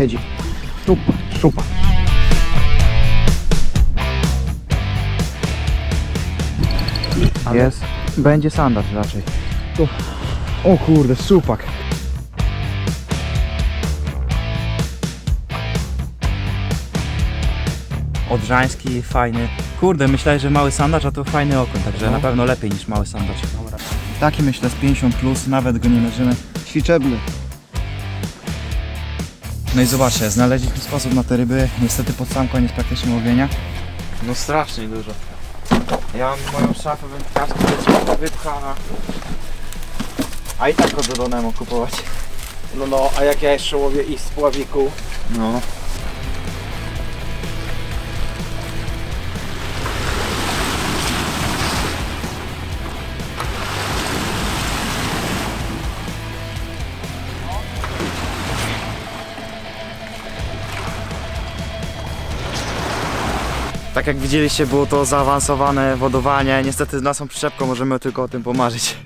siedzi. Szczupak, szczupak. Jest. Będzie sandacz raczej. Tu. O kurde, szczupak. Odrzański, fajny. Kurde, myślałem, że mały sandacz, a to fajny okon, także na pewno lepiej niż mały sandacz. Taki myślę z 50 plus, nawet go nie mierzymy. Ćwiczebny. No i zobaczcie, znaleźliśmy sposób na te ryby. Niestety pod sam koniec praktycznie łowienia. No strasznie dużo. Ja mam moją szafę wędkarską wypchana. A i tak chodzę do Nemo kupować. No no, a jak ja jeszcze łowię ich z pławiku, No. Tak jak widzieliście, było to zaawansowane wodowanie. Niestety z naszą przyczepką możemy tylko o tym pomarzyć.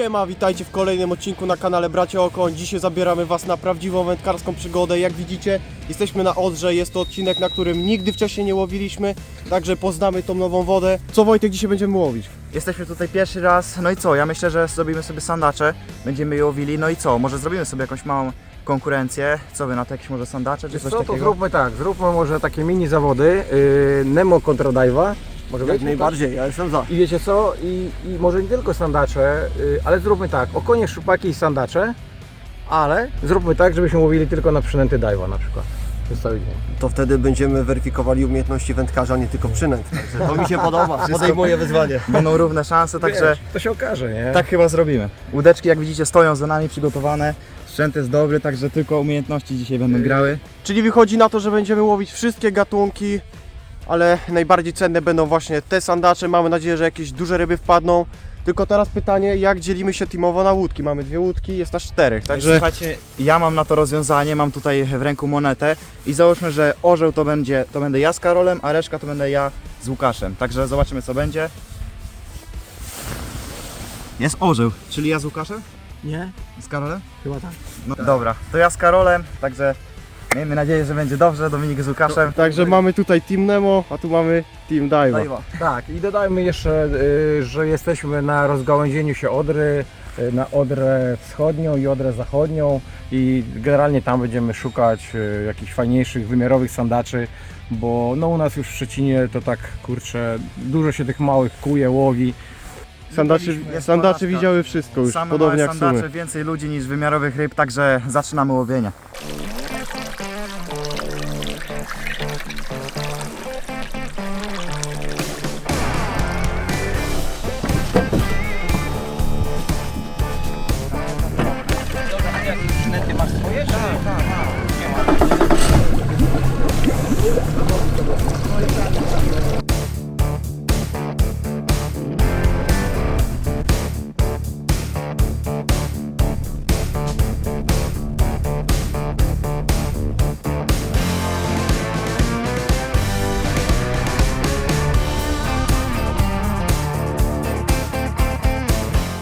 Siema, witajcie w kolejnym odcinku na kanale Bracia Okoń. Dzisiaj zabieramy Was na prawdziwą wędkarską przygodę. Jak widzicie, jesteśmy na Odrze. Jest to odcinek, na którym nigdy wcześniej nie łowiliśmy, także poznamy tą nową wodę. Co Wojtek dzisiaj będziemy łowić? Jesteśmy tutaj pierwszy raz, no i co? Ja myślę, że zrobimy sobie sandacze, będziemy je łowili, no i co? Może zrobimy sobie jakąś małą konkurencję? Co wy na to jakieś może sandacze czy Wiesz coś co, to takiego? zróbmy tak, zróbmy może takie mini zawody, yy, Nemo kontra Dive'a. Może być? ja jestem za. I wiecie co, i, i może nie tylko sandacze, yy, ale zróbmy tak, okonie, szupaki i sandacze, ale zróbmy tak, żebyśmy łowili tylko na przynęty Dive'a na przykład. Przez cały dzień. to wtedy będziemy weryfikowali umiejętności wędkarza, nie tylko przynęt. Także to mi się podoba. Podejmuję wyzwanie. Będą równe szanse, także Wiesz, to się okaże, nie? tak chyba zrobimy. Łódeczki jak widzicie stoją za nami przygotowane, sprzęt jest dobry, także tylko umiejętności dzisiaj będą grały. Czyli wychodzi na to, że będziemy łowić wszystkie gatunki, ale najbardziej cenne będą właśnie te sandacze. Mamy nadzieję, że jakieś duże ryby wpadną. Tylko teraz pytanie, jak dzielimy się teamowo na łódki? Mamy dwie łódki, jest nas czterech, Także także słuchajcie, ja mam na to rozwiązanie, mam tutaj w ręku monetę i załóżmy, że orzeł to będzie, to będę ja z Karolem, a reszka to będę ja z Łukaszem. Także zobaczymy co będzie. Jest orzeł, czyli ja z Łukaszem? Nie? Z Karolem? Chyba tak. No dobra, to ja z Karolem, także miejmy nadzieję, że będzie dobrze, Dominik z Łukaszem. Także mamy tutaj Team Nemo, a tu mamy Team Dive. Tak, i dodajmy jeszcze, y, że jesteśmy na rozgałęzieniu się Odry, y, na Odrę wschodnią i Odrę zachodnią i generalnie tam będziemy szukać y, jakichś fajniejszych, wymiarowych sandaczy, bo no u nas już w Szczecinie to tak, kurczę, dużo się tych małych kuje, łowi. Sandaczy, Jest porażka. widziały wszystko już, Same podobnie małe jak sandacze, sumy. więcej ludzi niż wymiarowych ryb, także zaczynamy łowienie.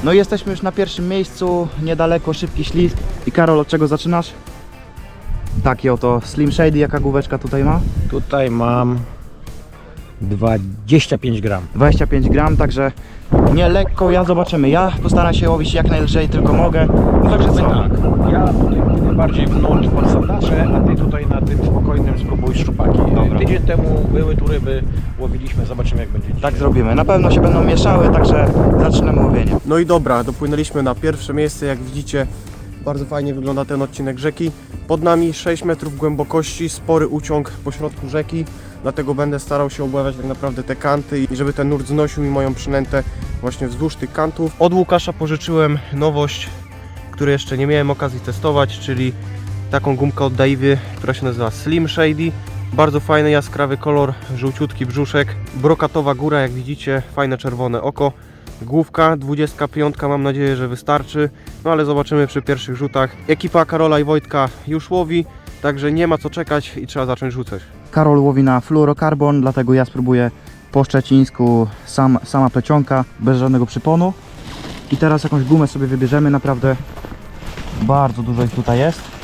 No i jesteśmy już na pierwszym miejscu, niedaleko, szybki ślizg. I Karol, od czego zaczynasz? Taki oto Slim Shady, jaka główeczka tutaj ma? Tutaj mam 25 gram. 25 gram, także nie lekko, ja zobaczymy. Ja postaram się łowić jak najlżej tylko mogę. No także co? Tak, ja tutaj bardziej w nurt pod sandacze, a ty tutaj na tym spokojnym spróbuj szczupaki. Dobra. Tydzień temu były tu ryby, łowiliśmy, zobaczymy jak będzie dzisiaj. Tak zrobimy. Na pewno się będą mieszały, także zaczynamy łowienie. No i dobra, dopłynęliśmy na pierwsze miejsce, jak widzicie bardzo fajnie wygląda ten odcinek rzeki. Pod nami 6 metrów głębokości, spory uciąg po środku rzeki, dlatego będę starał się obławiać tak naprawdę te kanty i żeby ten nurt znosił mi moją przynętę właśnie wzdłuż tych kantów. Od Łukasza pożyczyłem nowość, której jeszcze nie miałem okazji testować, czyli taką gumkę od Dave'y, która się nazywa Slim Shady. Bardzo fajny, jaskrawy kolor, żółciutki brzuszek, brokatowa góra, jak widzicie, fajne czerwone oko. Główka 25 mam nadzieję, że wystarczy, no ale zobaczymy przy pierwszych rzutach. Ekipa Karola i Wojtka już łowi, także nie ma co czekać i trzeba zacząć rzucać. Karol łowi na fluorokarbon, dlatego ja spróbuję po szczecińsku sam, sama plecionka, bez żadnego przyponu. I teraz jakąś gumę sobie wybierzemy, naprawdę bardzo dużo ich tutaj jest.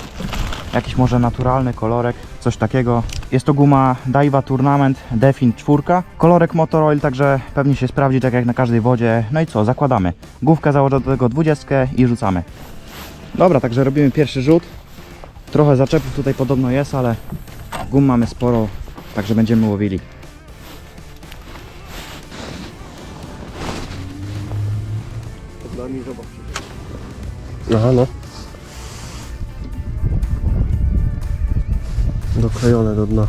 Jakiś może naturalny kolorek, coś takiego. Jest to guma Daiwa Tournament Defin 4. Kolorek Motor Oil, także pewnie się sprawdzi tak jak na każdej wodzie. No i co, zakładamy. Główkę założę do tego 20 i rzucamy. Dobra, także robimy pierwszy rzut. Trochę zaczepów tutaj podobno jest, ale gum mamy sporo, także będziemy łowili. Aha, no. Doklejone do dna.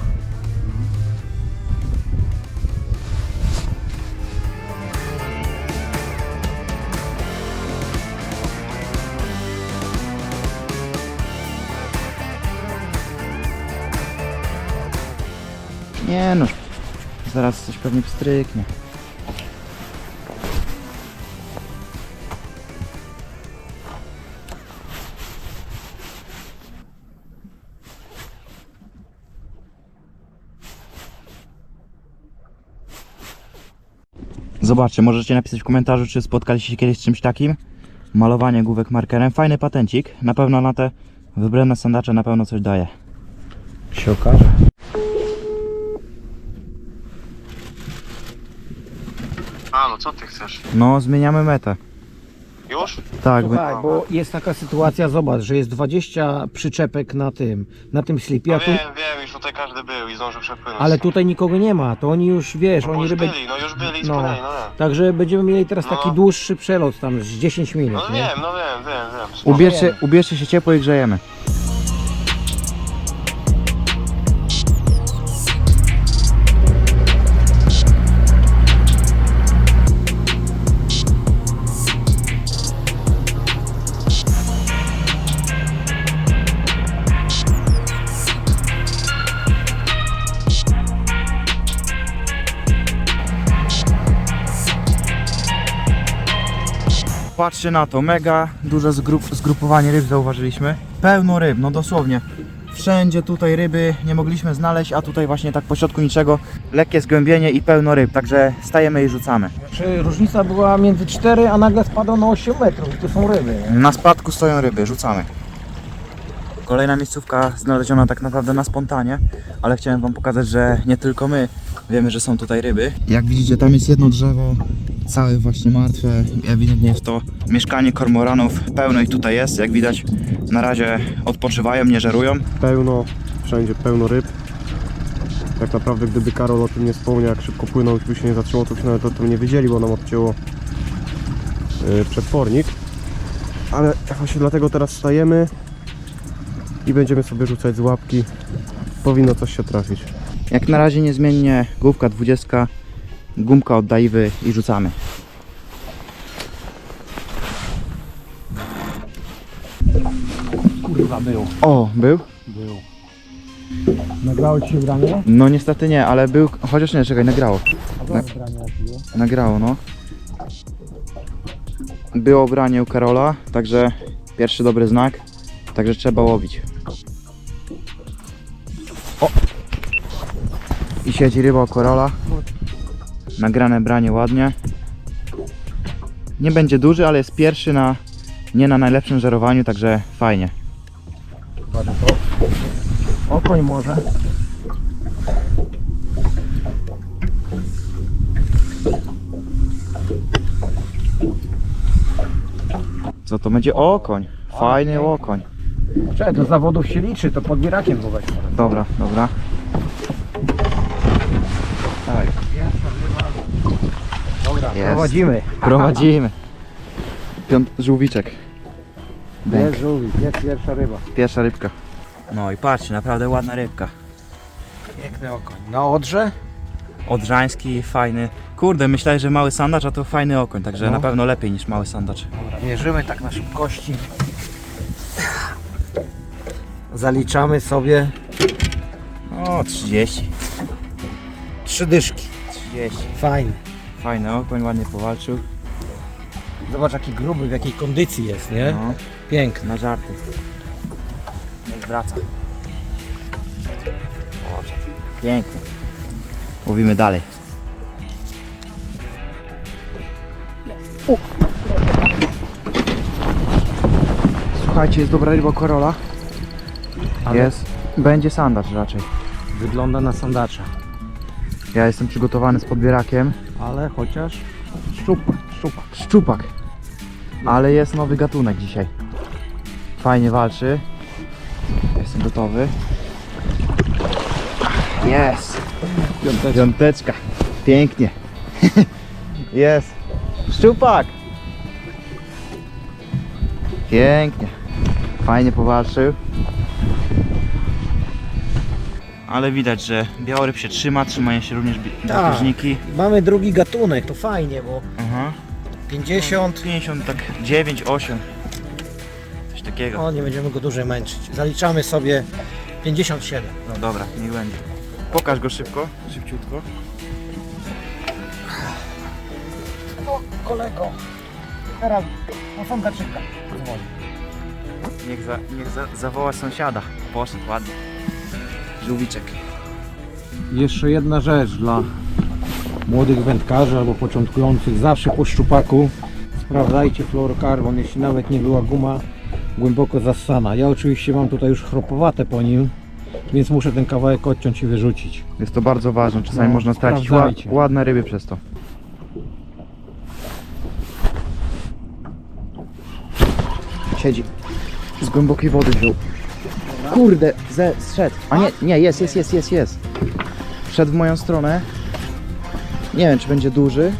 Nie no, zaraz coś pewnie pstryknie. Zobaczcie, możecie napisać w komentarzu, czy spotkaliście się kiedyś z czymś takim. Malowanie główek markerem. Fajny patencik. Na pewno na te wybrane sandacze na pewno coś daje. Się okaże. Halo, co ty chcesz? No, zmieniamy metę. Już? Tak, by... Słuchaj, bo jest taka sytuacja, zobacz, że jest 20 przyczepek na tym, na tym slipie, a tu, wiem, już tutaj każdy był i zdążył przepłynąć. ale tutaj nikogo nie ma, to oni już, wiesz, oni ryby... no już byli No. no. no. Także będziemy mieli teraz taki No. dłuższy przelot, tam z 10 minut, No nie? wiem, no wiem, wiem, wiem. ubierzcie, ubierzcie się ciepło i grzejemy. Patrzcie na to, mega duże zgrup, zgrupowanie ryb zauważyliśmy. Pełno ryb, no dosłownie. Wszędzie tutaj ryby nie mogliśmy znaleźć, a tutaj właśnie tak po środku niczego lekkie zgłębienie i pełno ryb, także stajemy i rzucamy. Czy różnica była między 4, a nagle spadło na 8 metrów i tu są ryby, nie? Na spadku stoją ryby, rzucamy. Kolejna miejscówka znaleziona tak naprawdę na spontanie, ale chciałem wam pokazać, że nie tylko my wiemy, że są tutaj ryby. Jak widzicie, tam jest jedno drzewo, całe właśnie martwe. Ewidentnie jest to mieszkanie kormoranów. Pełno ich tutaj jest, jak widać na razie odpoczywają, nie żerują. Pełno, wszędzie pełno ryb. Tak naprawdę gdyby Karol o tym nie wspomniał, jak szybko płynął, by się nie zatrzymał, to byśmy nawet o tym nie wiedzieli, bo nam odcięło yy, przetwornik. Ale właśnie dlatego teraz stajemy i będziemy sobie rzucać z łapki. Powinno coś się trafić. Jak na razie niezmiennie główka 20, gumka od Daiwy i rzucamy. Kurwa był. O, był? Był. Nagrało ci się granie? No niestety nie, ale był, chociaż nie, czekaj, nagrało. A Na- było? Nagrało, no. Było branie u Karola, także pierwszy dobry znak. Także trzeba łowić. I siedzi ryba u Karola. Nagrane branie ładnie. Nie będzie duży, ale jest pierwszy na nie na najlepszym żerowaniu, także fajnie. Okoń może. Co to będzie? Okoń. Fajny okoń. Czekaj, do zawodów się liczy, to podbierakiem go weź. Dobra, dobra. Dawaj. Dobra, Jest. Prowadzimy. Prowadzimy. Piąt, żółwiczek. Bęk. Jest żółwik, jest pierwsza ryba. Pierwsza rybka. No i patrzcie, naprawdę ładna rybka. Piękny okoń. Na odrze? Odrzański, fajny. Kurde, myślałem, że mały sandacz, a to fajny okoń, także No. na pewno lepiej niż mały sandacz. Dobra, mierzymy tak na szybkości. Zaliczamy sobie O, 30. trzy dyszki. 30. Fajny. Fajny okoń, ładnie powalczył. Zobacz jaki gruby, w jakiej kondycji jest, nie? No, Piękny. na żarty. Niech wraca. O, pięknie. Mówimy dalej. Słuchajcie, jest dobra ryba korola. Ale- Jest. Będzie sandacz raczej. Wygląda na sandacza. Ja jestem przygotowany z podbierakiem. Ale chociaż szczupak, szczupak. Szczupak. Ale jest nowy gatunek dzisiaj. Fajnie walczy. Jestem gotowy. Jest. Piąteczka. Pięknie. Jest. Szczupak. Pięknie. Fajnie powalczył. Ale widać, że białoryb się trzyma, trzymają się również bi- Tak. drapieżniki. Mamy drugi gatunek, to fajnie, bo Aha. 50, 50, tak 9, 8. Coś takiego. o nie będziemy go dłużej męczyć. Zaliczamy sobie 57. No dobra, niech będzie. Pokaż go szybko, szybciutko. O, kolego, teraz sondaczyka dzwoni. Niech, za, niech za, zawoła sąsiada. Poszedł ładnie. Żółwiczek. Jeszcze jedna rzecz dla młodych wędkarzy albo początkujących. Zawsze po szczupaku sprawdzajcie fluorokarbon, jeśli nawet nie była guma głęboko zassana. Ja oczywiście mam tutaj już chropowate po nim, więc muszę ten kawałek odciąć i wyrzucić. Jest to bardzo ważne. Czasami No, można stracić ła sprawdzajcie. ładne ryby przez to. Siedzi. Z głębokiej wody wziął. Kurde, ze, zszedł. A nie, nie, jest, jest, jest, jest, jest. Wszedł w moją stronę. Nie wiem, czy będzie duży,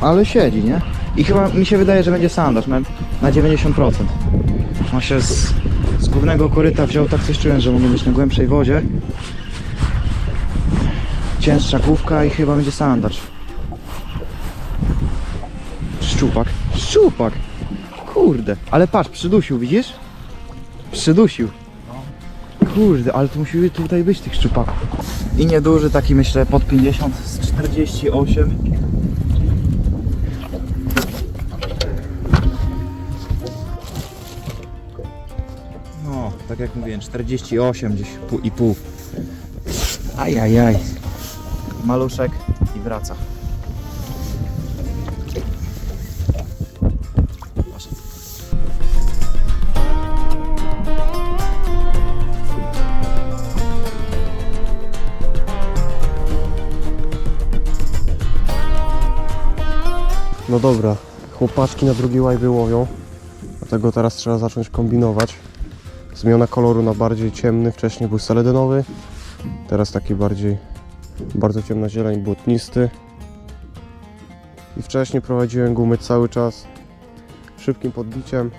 ale siedzi, nie? I chyba mi się wydaje, że będzie sandaż na, na 90%. On się z, z głównego koryta wziął, tak coś czułem, że mogę być na głębszej wodzie cięższa główka i chyba będzie sandacz. Szczupak. Szczupak! Kurde. Ale patrz, przydusił, widzisz? Przydusił. Kurde, ale to musi tutaj być tych szczupaków. I nieduży, taki myślę pod 50 z 48. No, tak jak mówiłem, 48 gdzieś pół i pół. Ajajaj. Maluszek i wraca. No dobra, chłopaczki na drugi łajby łowią, dlatego teraz trzeba zacząć kombinować. Zmiana koloru na bardziej ciemny, wcześniej był seledynowy, teraz taki bardziej, bardzo ciemna zieleń, błotnisty. I wcześniej prowadziłem gumy cały czas szybkim podbiciem.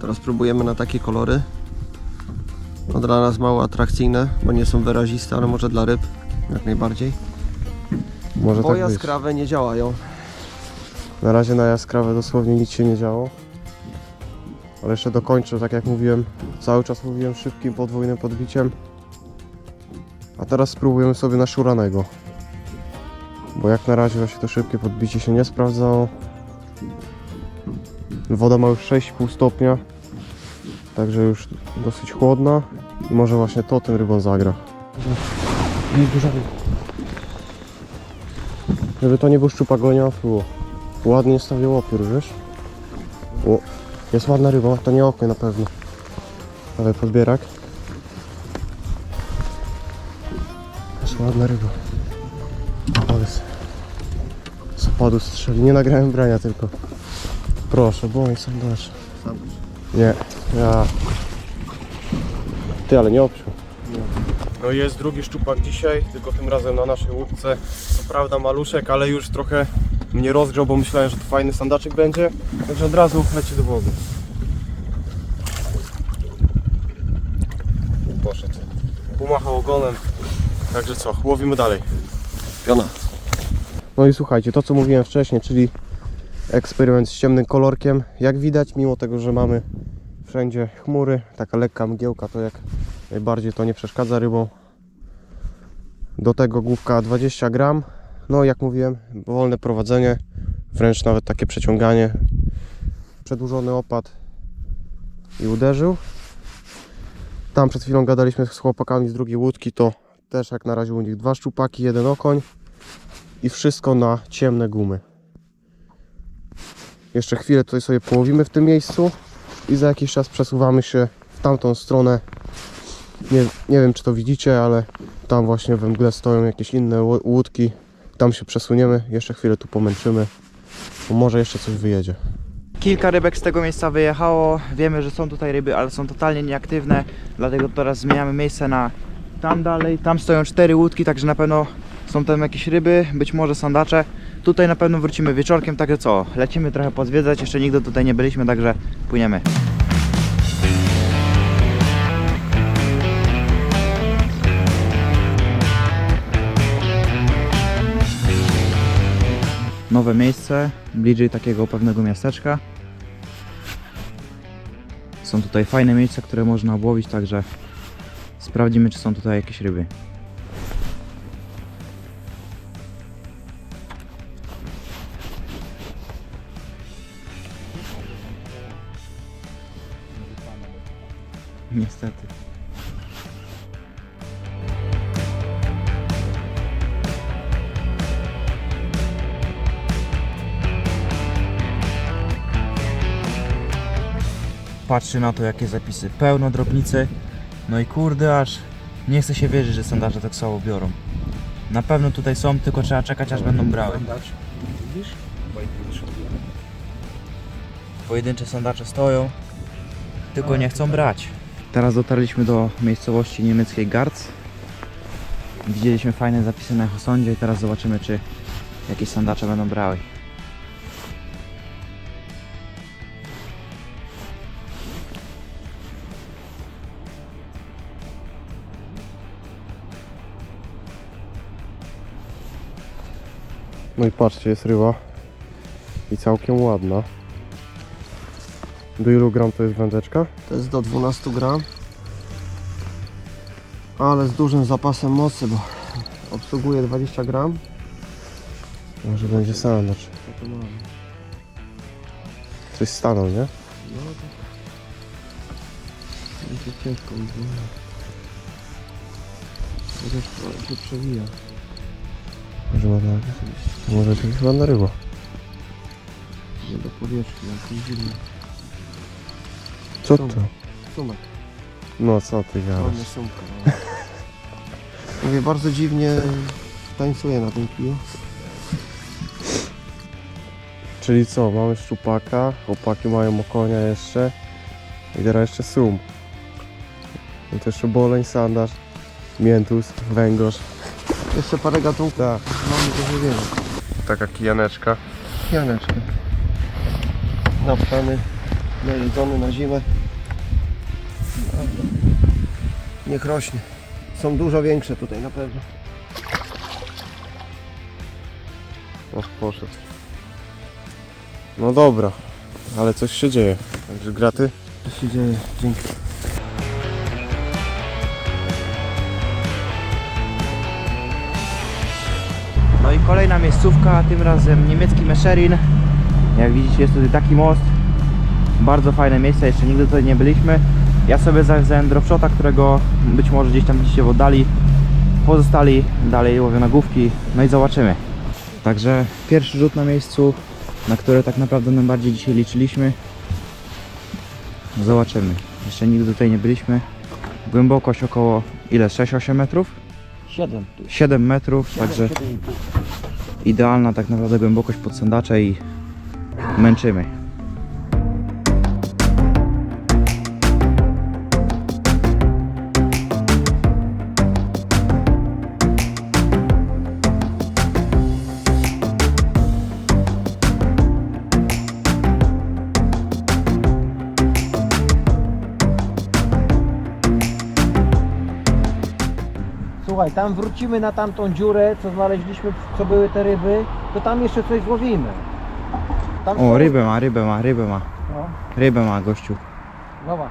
Teraz próbujemy na takie kolory. No dla nas mało atrakcyjne, bo nie są wyraziste, ale może dla ryb jak najbardziej. Może Bo tak jaskrawe nie działają. Na razie na jaskrawe dosłownie nic się nie działo. Ale jeszcze dokończę, tak jak mówiłem, cały czas mówiłem szybkim podwójnym podbiciem. A teraz spróbujemy sobie na szuranego. Bo jak na razie właśnie to szybkie podbicie się nie sprawdzało. Woda ma już 6,5 stopnia. Także już dosyć chłodna. I może właśnie to tym rybą zagra. Żeby to nie był szczupak, go nie. Ładnie stawiał opiór, wiesz? O, jest ładna ryba, to nie oknie na pewno. Dawaj podbierak. Jest ładna ryba. Ale z, opadu strzeli. Nie nagrałem brania tylko. Proszę, błądź sam dasz. Nie, ja. Ty, ale nie obciął. No jest drugi szczupak dzisiaj, tylko tym razem na naszej łódce. Co prawda maluszek, ale już trochę mnie rozgrzał, bo myślałem, że to fajny sandaczek będzie. Także od razu leci do wody. Poszedł. Pomachał ogonem. Także co, łowimy dalej. Piona. No i słuchajcie, to co mówiłem wcześniej, czyli eksperyment z ciemnym kolorkiem. Jak widać, mimo tego, że mamy wszędzie chmury, taka lekka mgiełka, to jak najbardziej to nie przeszkadza rybom. Do tego główka 20 gram. No jak mówiłem, wolne prowadzenie, wręcz nawet takie przeciąganie. Przedłużony opad i uderzył. Tam przed chwilą gadaliśmy z chłopakami z drugiej łódki, to też jak na razie u nich dwa szczupaki, jeden okoń i wszystko na ciemne gumy. Jeszcze chwilę tutaj sobie połowimy w tym miejscu i za jakiś czas przesuwamy się w tamtą stronę. Nie, nie wiem czy to widzicie, ale tam właśnie we mgle stoją jakieś inne łódki. Tam się przesuniemy, jeszcze chwilę tu pomęczymy, bo może jeszcze coś wyjedzie. Kilka rybek z tego miejsca wyjechało. Wiemy, że są tutaj ryby, ale są totalnie nieaktywne. Dlatego teraz zmieniamy miejsce na tam dalej. Tam stoją cztery łódki, także na pewno są tam jakieś ryby, być może sandacze. Tutaj na pewno wrócimy wieczorkiem, także co? Lecimy trochę pozwiedzać. Jeszcze nigdy tutaj nie byliśmy, także płyniemy. Nowe miejsce, bliżej takiego pewnego miasteczka. Są tutaj fajne miejsca, które można obłowić, także sprawdzimy, czy są tutaj jakieś ryby. Patrzy na to, jakie zapisy. Pełno drobnicy. No i kurde, aż nie chce się wierzyć, że sandarze tak słabo biorą. Na pewno tutaj są, tylko trzeba czekać, aż będą brały. Pojedyncze sandacze stoją, tylko nie chcą brać. Teraz dotarliśmy do miejscowości niemieckiej Garz. Widzieliśmy fajne zapisy na Echosądzie i teraz zobaczymy, czy jakieś sandacze będą brały. No i patrzcie, jest ryba. I całkiem ładna. Do ilu gram to jest wędeczka? To jest do 12 gram. Ale z dużym zapasem mocy, bo obsługuje 20 gram. Może będzie sandacz. Coś stanął, nie? Będzie ciężko mi było. Chociaż to się przewija. Może ładna, może to jest ładna ryba. Nie do powierzchni, jak jest zimno. Co to? Sumek. No co ty gadasz? Ładna sumka. no. Mówię, bardzo dziwnie tańcuje na tym kiju. Czyli co, mamy szczupaka, chłopaki mają okonia jeszcze i teraz jeszcze sum. I to jeszcze boleń, sandaż, miętus, węgorz. Jeszcze parę gatunków. Tak. Mamy dużo więcej. Taka kijaneczka. Janeczka. Napchany, najedzony na zimę. Niech rośnie. Są dużo większe tutaj na pewno. O, poszedł. No dobra, ale coś się dzieje. Także graty. Co się dzieje? Dzięki. Kolejna miejscówka, tym razem niemiecki Mescherin. Jak widzicie jest tutaj taki most. Bardzo fajne miejsce, jeszcze nigdy tutaj nie byliśmy. Ja sobie zawziąłem dropshota, którego być może gdzieś tam widzicie w oddali. Pozostali dalej łowią nagłówki, no i zobaczymy. Także pierwszy rzut na miejscu, na które tak naprawdę najbardziej dzisiaj liczyliśmy. Zobaczymy. Jeszcze nigdy tutaj nie byliśmy. Głębokość około ile? 6-8 metrów? 7. 7 metrów, także idealna tak naprawdę głębokość pod sandacze i męczymy. Tam wrócimy na tamtą dziurę, co znaleźliśmy, co były te ryby, to tam jeszcze coś złowimy. Tam O, są- rybę ma, rybę ma, rybę ma. No, Rybę ma gościu. zobacz.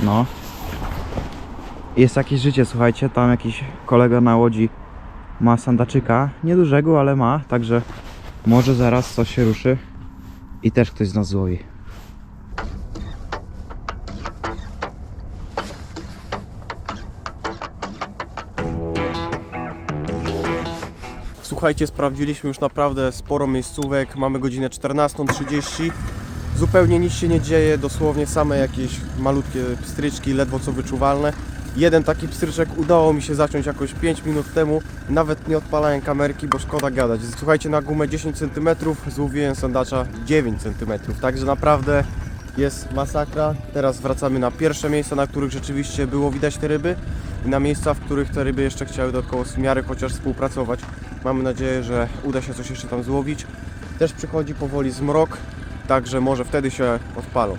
No. Jest jakieś życie, słuchajcie, tam jakiś kolega na łodzi ma sandaczyka, niedużego, ale ma, także może zaraz coś się ruszy i też ktoś z nas złowi. Słuchajcie, sprawdziliśmy już naprawdę sporo miejscówek. Mamy godzinę 14.30 Zupełnie nic się nie dzieje, dosłownie same jakieś malutkie pstryczki, ledwo co wyczuwalne. Jeden taki pstryczek udało mi się zacząć jakoś 5 minut temu, nawet nie odpalałem kamerki, bo szkoda gadać. Słuchajcie, na gumę 10 cm złowiłem sandacza 9 cm, także naprawdę jest masakra. Teraz wracamy na pierwsze miejsca, na których rzeczywiście było widać te ryby na miejsca, w których te ryby jeszcze chciały dodatkowo w miarę chociaż współpracować. Mamy nadzieję, że uda się coś jeszcze tam złowić. Też przychodzi powoli zmrok, także może wtedy się odpalą.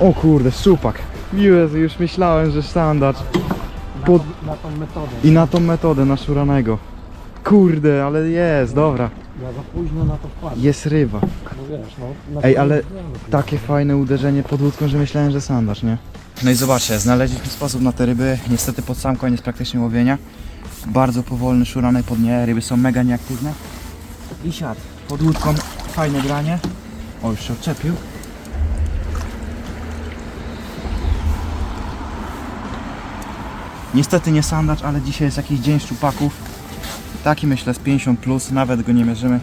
O kurde, szczupak. Jezu, już myślałem, że sandacz. Pod... Na tą metodę. I na tą metodę, na szuranego. Kurde, ale jest, dobra. Ja za późno na to wpadłem. Jest ryba. No wiesz, no. na Ej, ale wiem. Takie fajne uderzenie pod łódką, że myślałem, że sandacz, nie? No i zobaczcie, znaleźliśmy sposób na te ryby. Niestety pod sam koniec praktycznie łowienia. Bardzo powolny, szurany pod nie. Ryby są mega nieaktywne. I siad. Pod łódką fajne granie. O, już się odczepił. Niestety nie sandacz, ale dzisiaj jest jakiś dzień szczupaków. Taki myślę z 50 plus, nawet go nie mierzymy.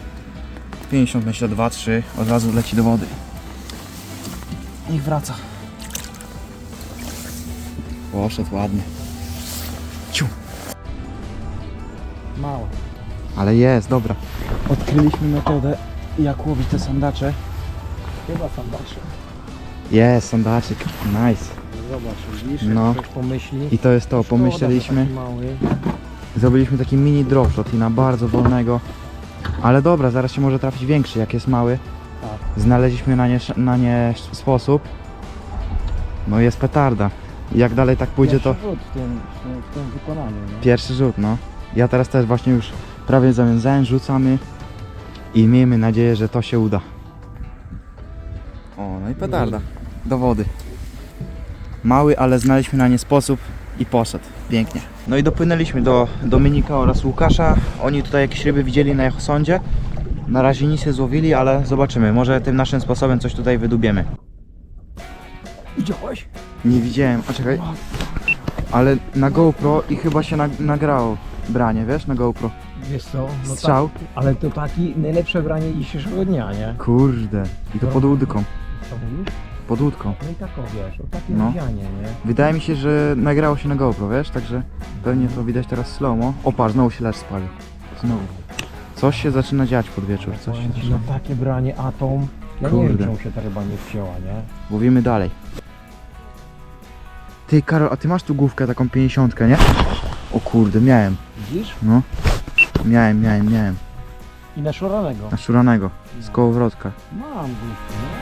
50 myślę 2-3, od razu leci do wody. Niech wraca. Poszedł ładnie. Ciu. Mało. Ale jest, dobra. Odkryliśmy metodę, jak łowić te sandacze. Chyba sandacze. Jest, sandaczyk. Nice. Zobacz, widzisz, No. pomyśli. I to jest to, Szkoda, pomyśleliśmy. taki mały. Zrobiliśmy taki mini dropshot i na bardzo wolnego. Ale dobra, zaraz się może trafić większy, jak jest mały. Tak. Znaleźliśmy na nie, na nie sposób. No jest petarda. Jak dalej tak pójdzie to... Pierwszy rzut w tym, w tym, w tym wykonaniu, nie? Pierwszy rzut, no. Ja teraz też właśnie już prawie zawiązałem, rzucamy i miejmy nadzieję, że to się uda. O, no i petarda. Do wody. Mały, ale znaleźliśmy na nie sposób i poszedł. Pięknie. No i dopłynęliśmy do Dominika oraz Łukasza. Oni tutaj jakieś ryby widzieli na Jachosądzie. Na razie nic nie złowili, ale zobaczymy. Może tym naszym sposobem coś tutaj wydubiemy. Widziałeś? Nie widziałem, a czekaj. Ale na GoPro i chyba się nag- nagrało branie, wiesz, na GoPro. Wiesz co? No Strzał. Tak, ale to taki najlepsze branie dzisiejszego dnia, nie? Kurde. I to pod łódką. Co mówisz? Pod łódką. No i tak o wiesz, o takie No. nie? Wydaje mi się, że nagrało się na GoPro, wiesz, także pewnie to widać teraz slow-mo. O patrz, znowu się lecz spalił. Znowu. Coś się zaczyna dziać pod wieczór, coś się Powiem ci, zaczyna. no takie branie atom. Ja nie Kurde. wiem, czemu się ta ryba nie wcięła, nie? Łowimy dalej. Ty Karol, a ty masz tu główkę taką 50, nie? O kurde, miałem. Widzisz? No. Miałem, miałem, miałem. I na szuranego. Na szuranego. Z kołowrotka. Mam główkę, no.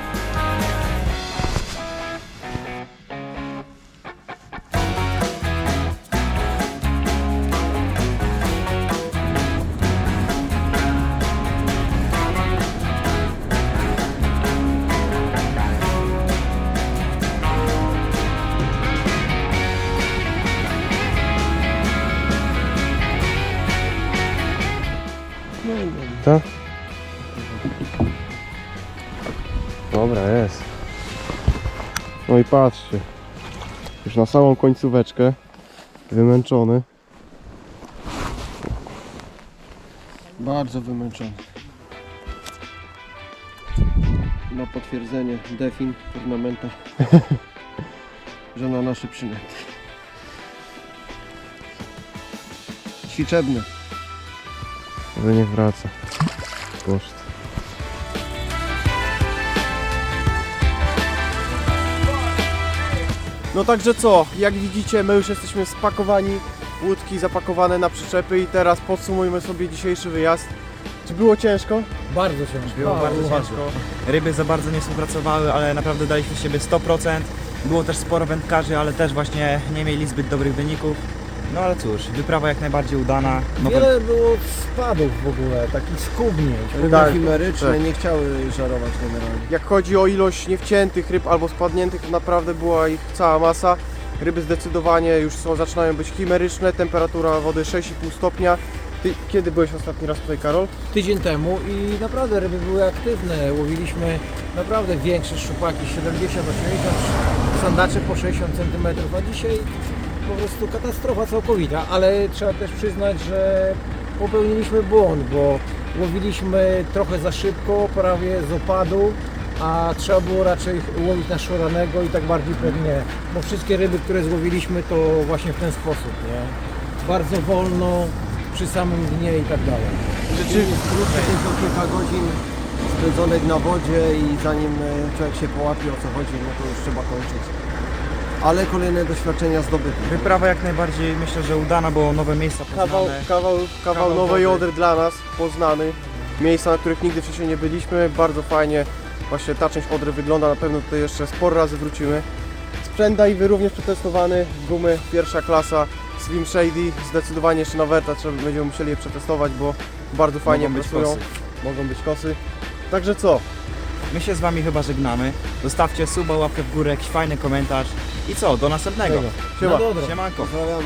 No i patrzcie. Już na samą końcóweczkę. Wymęczony. Bardzo wymęczony. Na potwierdzenie defin turnamenta, że na nasze przynęty. Ćwiczebny. Ale nie wraca. Poszedł. No także co, jak widzicie my już jesteśmy spakowani, łódki zapakowane na przyczepy i teraz podsumujmy sobie dzisiejszy wyjazd. Czy było ciężko? Bardzo ciężko. Było bardzo ciężko. Ryby za bardzo nie współpracowały, ale naprawdę daliśmy z siebie 100%. Było też sporo wędkarzy, ale też właśnie nie mieli zbyt dobrych wyników. No ale cóż, wyprawa jak najbardziej udana. No, Wiele było spadów w ogóle, takich skubnięć. Ryby Tak. chimeryczne nie chciały żarować generalnie. Jak chodzi o ilość niewciętych ryb albo spadniętych, to naprawdę była ich cała masa. Ryby zdecydowanie już są, zaczynają być chimeryczne, temperatura wody 6,5 stopnia. Ty kiedy byłeś ostatni raz tutaj, Karol? tydzień temu i naprawdę ryby były aktywne. Łowiliśmy naprawdę większe szczupaki, 70, 80, sandacze po 60 cm, a dzisiaj po prostu katastrofa całkowita, ale trzeba też przyznać, że popełniliśmy błąd, bo łowiliśmy trochę za szybko, prawie z opadu, a trzeba było raczej łowić na szoranego i tak bardziej pewnie, bo wszystkie ryby, które złowiliśmy to właśnie w ten sposób, nie? Bardzo wolno, przy samym dnie i tak dalej. Rzeczywiście krótko tylko kilka godzin spędzonych na wodzie i zanim e, człowiek się połapie o co chodzi, no to już trzeba kończyć. Ale kolejne doświadczenia zdobyte. Wyprawa jak najbardziej myślę, że udana, bo nowe miejsca Kawał, poznane. kawał, kawał Kawał nowej wody. Odry dla nas, poznany. Miejsca, na których nigdy wcześniej nie byliśmy, bardzo fajnie. Właśnie ta część Odry wygląda, na pewno tutaj jeszcze sporo razy wrócimy. Sprzęt Daiwy również przetestowany, gumy pierwsza klasa, Slim Shady, zdecydowanie jeszcze na Verta trzeba, będziemy musieli je przetestować, bo bardzo fajnie Mogą być kosy. Mogą być kosy. Także co? My się z wami chyba żegnamy. Zostawcie suba, łapkę w górę, jakiś fajny komentarz. I co, do następnego. Siema. Na dobro. Siemanko. Pozdrawiamy.